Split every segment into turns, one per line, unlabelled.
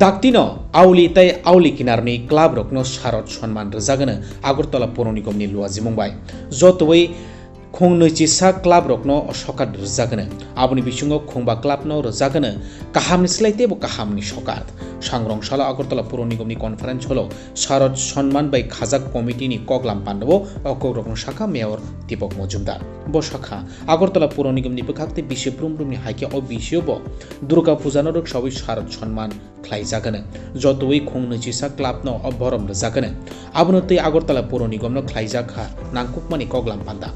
ದಾಕ್ತಿನ ಅವಲಿ ತೈ ಅವಲಿ ಕಿನಾರ್ನಿ ಕ್ಲಾಬ್ ರೊಕ್ನ ಶಾರದ್ ಸನ್ಮಾನ್ ರಜಾಗನ ಆಗರ್ತಲಾ ಪೌರ ನಿಗಮನಿ Lua ಜಿಮುಂಬಾಯ ಜತವೈ খংনৈ চিসা club রকন সকাত রোজাগোনো আবনি বিসুঙ্গ খংবা ক্লাবন রোজাগোনো কাহামনি স্লাইতে বো কাহামনি সকাত সংগ্রহশালা আগরতলা পৌর নিগম কনফারেন্স হল। শারদ সম্মান বাই খাজাক কমিটি নি কগলাম পান্ডব অকগ্রহণ শাখা মেয়র দীপক মজুমদার। ব শাখা, আগরতলা পৌর নিগম নিপেক্ষাক্তে বিশ্ব ব্রুমব্রুমনি হাইকে ও বিশ্ব ব। দুর্গা পূজানোর সবই শারদ সম্মান খ্লাইজাগানে যতই খং নচিসা ক্লাব ন অভরম জাগানে। আবনতই আগরতলা পৌর নিগম ন খ্লাইজাখা নাংকুকমানি কগলাম পান্ডা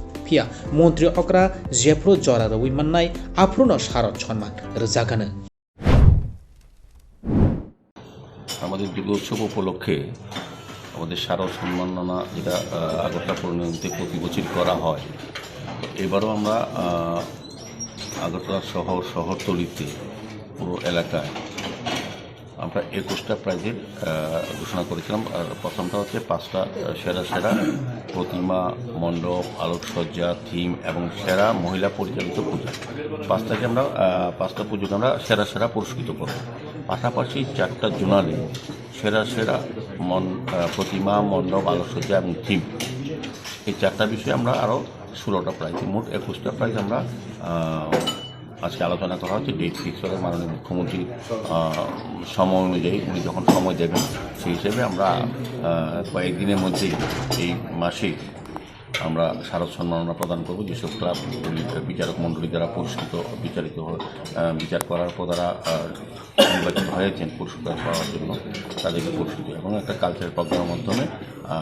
মন্ত্রী অকরা, জেফ্রো জরা রবি মান্নাই, আফ্রুন সারদ সম্মান রজাগানে
আমাদের দুর্গোৎসব উপলক্ষে আমাদের শারদ সম্মাননা যেটা আগরতলা পরিণতিতে প্রতি বছর করা হয়। এবারও আমরা আগরতলা শহর, শহরতলিতে পুরো এলাকায় আমরা একুশটা প্রাইজের ঘোষণা করেছিলাম। আর প্রথমটা হচ্ছে পাঁচটা সেরা সেরা প্রতিমা, মণ্ডপ, আলোকসজ্জা, থিম এবং সেরা মহিলা পরিচালিত পূজা। পাঁচটাকে আমরা পাঁচটা পুজোকে আমরা সেরা সেরা পুরস্কৃত করব। পাশাপাশি চারটা জোনালে সেরা সেরা মন প্রতিমা, মণ্ডপ, আলোকসজ্জা এবং থিম এই চারটা বিষয়ে আমরা আরও ষোলোটা প্রাইজ মোট একুশটা প্রাইজ আমরা আজকে আলোচনা করা হচ্ছে। ডেট ফিক্স করে মাননীয় মুখ্যমন্ত্রী সময় অনুযায়ী উনি যখন সময় দেবেন সেই হিসেবে আমরা কয়েকদিনের মধ্যেই এই মাসে আমরা শারদ সম্মাননা প্রদান করব। যেসব ক্লাব বিচারক মণ্ডলী দ্বারা পুরস্কৃত বিচারিত বিচার করার পর তারা নির্বাচিত হয়েছেন পুরস্কার পাওয়ার জন্য, তাদেরকে পুরস্কৃত। এবং একটা কালচারাল প্রোগ্রামের মাধ্যমে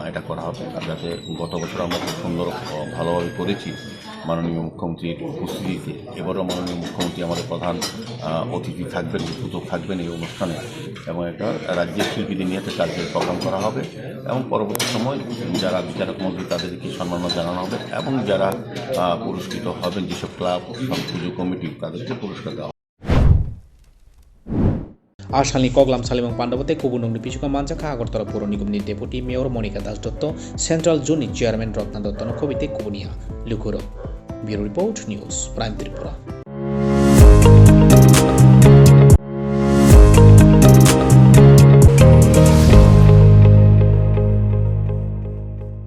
এটা করা হবে। যাতে গত বছর আমরা খুব সুন্দর ভালোভাবে করেছি মাননীয় মুখ্যমন্ত্রীর উপস্থিতিতে, এবারও মাননীয় মুখ্যমন্ত্রী আমাদের প্রধান অতিথি থাকবেন উদ্বোধক থাকবেন এই অনুষ্ঠানে। এবং একটা রাজ্যের শিল্পীদের নিয়ে একটা কালচারাল প্রোগ্রাম করা হবে। এবং পরবর্তী সময় যারা বিচারক মন্ত্রী তাদেরকে সম্মাননা জানানো হবে। এবং যারা পুরস্কৃত হবেন, যেসব ক্লাব সব পুজো কমিটি, তাদেরকে পুরস্কার দেওয়া।
আসালনি কগলাম, সালিমং পাণ্ডবতে কুবুনংনি পিছুকা মানজাখা আগরতলা পৌর নিগমনি deputy mayor Monika Das Dutta, central জোননি chairman Ratna Dutta কবিতে কুবুনিয়া, লুকুরো। Bureau report news prime Tripura